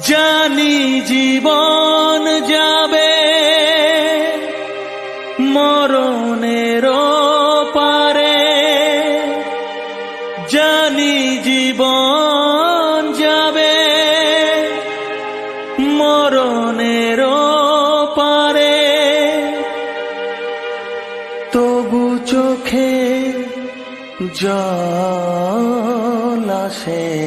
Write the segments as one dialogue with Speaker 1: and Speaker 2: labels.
Speaker 1: জানি জীবন যাবে। মরণের পারে। জানি জীবন যাবে। মরণের পারে। তবু চোখে জল আসে।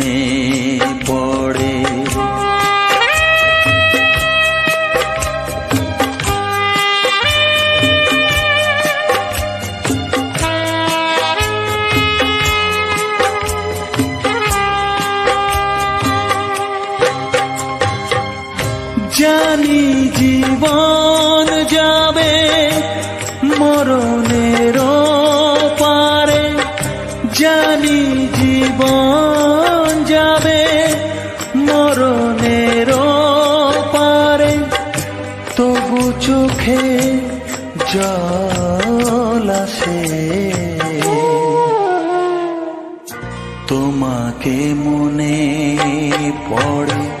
Speaker 1: জানি জীবন যাবে মরণের পারে। জানি জীবন যাবে মরণের পারে। তবু চোখে জল আসে। তোমাকে মনে পড়ে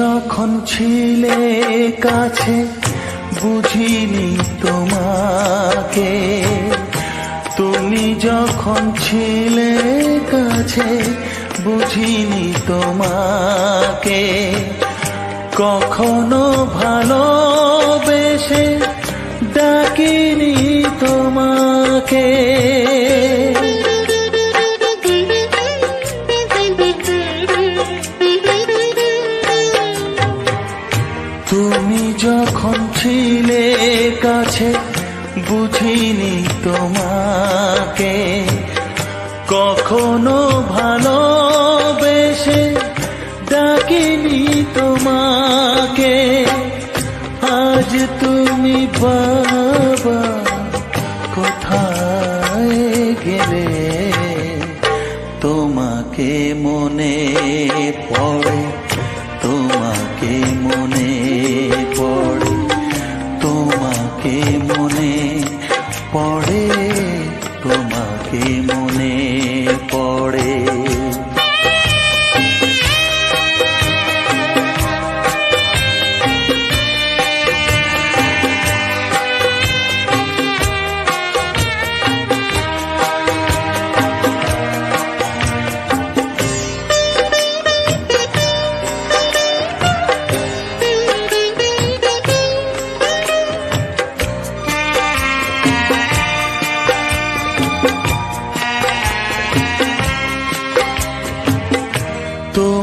Speaker 1: যখন ছিলে কাছে, বুঝিনি তোমাকে। তুমি যখন ছিলে কাছে, বুঝিনি তোমাকে। কখনো ভালোবেসে ডাকিনি তোমাকে। ছিলে কাছে, বুঝিনি তোমাকে। কখনো ভালো ভালোবেসে ডাকিনি তোমাকে। আজ তুমি বাবা কোথায় গেলে? তোমাকে মনে পড়ে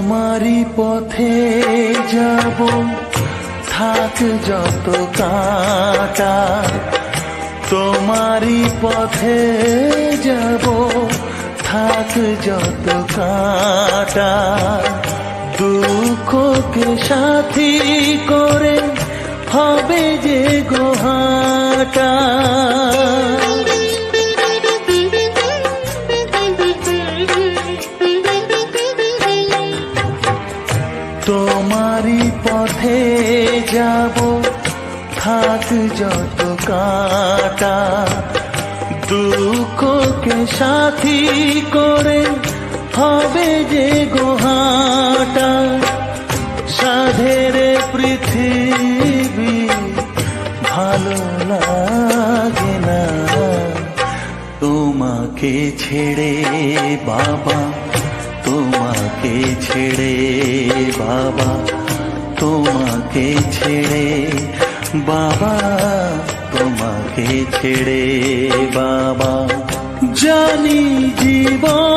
Speaker 1: তোমারই পথে যাব। থাক যত কাটা, তোমারই পথে যাব। থাক যত কাটা, দুঃখকে সাথী করে হবে যে গোহাটা। যাব থাক যত কাটা দুঃখকে সাথী করে হবে যে গোহাটা সাধের পৃথিবী ভালো লাগে না তোমাকে ছেড়ে বাবা তোমাকে ছেড়ে বাবা তোমাকে ছেড়ে বাবা তোমাকে ছেড়ে বাবা জানি জীবন